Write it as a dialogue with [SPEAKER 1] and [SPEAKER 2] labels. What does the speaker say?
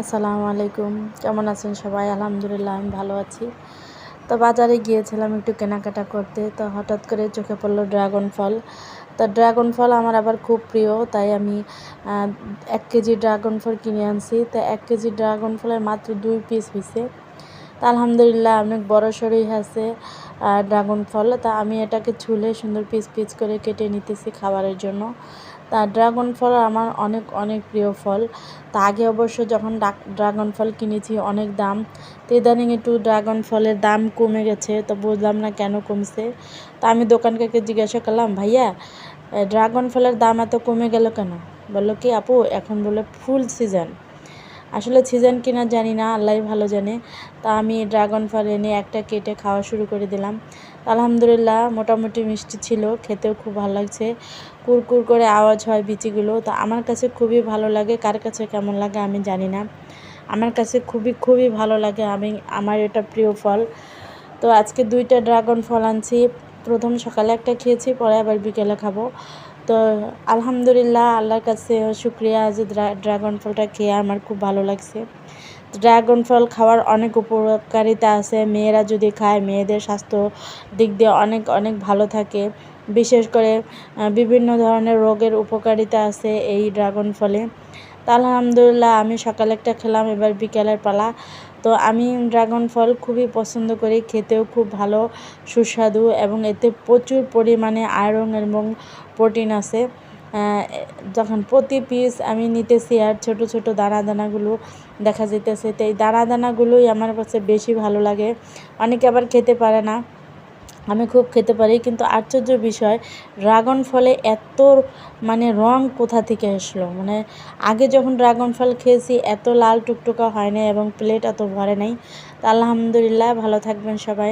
[SPEAKER 1] আসসালামু আলাইকুম। কেমন আছেন সবাই? আলহামদুলিল্লাহ, আমি ভালো আছি। তো বাজারে গিয়েছিলাম একটু কেনাকাটা করতে, তো হঠাৎ করে চোখে পড়ল ড্রাগন ফল। তো ড্রাগন ফল আমার আবার খুব প্রিয়, তাই আমি এক কেজি ড্রাগন ফল কিনে আনছি। তো এক কেজি ড্রাগন ফলের মাত্র দুই পিস হয়েছে তা আলহামদুলিল্লাহ, অনেক বড় সড়ই আছে ড্রাগন ফল। তা আমি এটাকে ছুলে সুন্দর পিস পিস করে কেটে নিতেছি খাবারের জন্য। তা ড্রাগন ফল আমার অনেক অনেক প্রিয় ফল। তা আগে অবশ্য যখন ড্রাগন ফল কিনেছি অনেক দাম। তো ইদানিং একটু ড্রাগন ফলের দাম কমে গেছে, তো বুঝলাম না কেন কমছে। তা আমি দোকানকে জিজ্ঞাসা করলাম, ভাইয়া ড্রাগন ফলের দাম এত কমে গেল কেন? বলল, কি আপু, এখন বলে ফুল সিজন আসলে সিজন কিনা জানি না আল্লাহ ভালো জানে। তা আমি ড্রাগন ফল এনে একটা কেটে খাওয়া শুরু করে দিলাম। আলহামদুলিল্লাহ, মোটামুটি মিষ্টি ছিল, খেতেও খুব ভালো লাগছে। কুরকুর করে আওয়াজ হয় বিচিগুলো, তো আমার কাছে খুবই ভালো লাগে। কার কাছে কেমন লাগে আমি জানি না। আমার কাছে খুবই খুবই ভালো লাগে। আমি, আমার এটা প্রিয় ফল। তো আজকে দুইটা ড্রাগন ফল আনছি। প্রথম সকালে একটা খেয়েছি, পরে আবার বিকেলে খাব। তো আলহামদুলিল্লাহ, আল্লাহর কাছে শুক্রিয়া যে ড্রাগন ফলটা খেয়ে আমার খুব ভালো লাগছে। ড্রাগন ফল খাওয়ার অনেক উপকারিতা আছে। মেয়েরা যদি খায়, মেয়েদের স্বাস্থ্য দিক দিয়ে অনেক অনেক ভালো থাকে। বিশেষ করে বিভিন্ন ধরনের রোগের উপকারিতা আছে এই ড্রাগন ফলে। তা আলহামদুলিল্লাহ আমি সকালে একটা খেলাম, এবার বিকেলের পালা। তো আমি ড্রাগন ফল খুবই পছন্দ করি, খেতেও খুব ভালো, সুস্বাদু এবং এতে প্রচুর পরিমাণে আয়রন এবং প্রোটিন আছে। যখন প্রতি পিস আমি নিতেছি আর ছোট ছোট দানা দানাগুলো দেখা যেতেছে তো এই দানা দানাগুলোই আমার কাছে বেশি ভালো লাগে। অনেকে আবার খেতে পারে না। আমি খুব খেতে পারি, কিন্তু আশ্চর্য বিষয় ড্রাগন ফলে এত মানে রং কোথা থেকে আসলো? মানে আগে যখন ড্রাগন ফল খেয়েছি, এত লাল টুকটুকা হয় না এবং প্লেট এত ভরে নাই। তা আলহামদুলিল্লাহ, ভালো থাকবেন সবাই।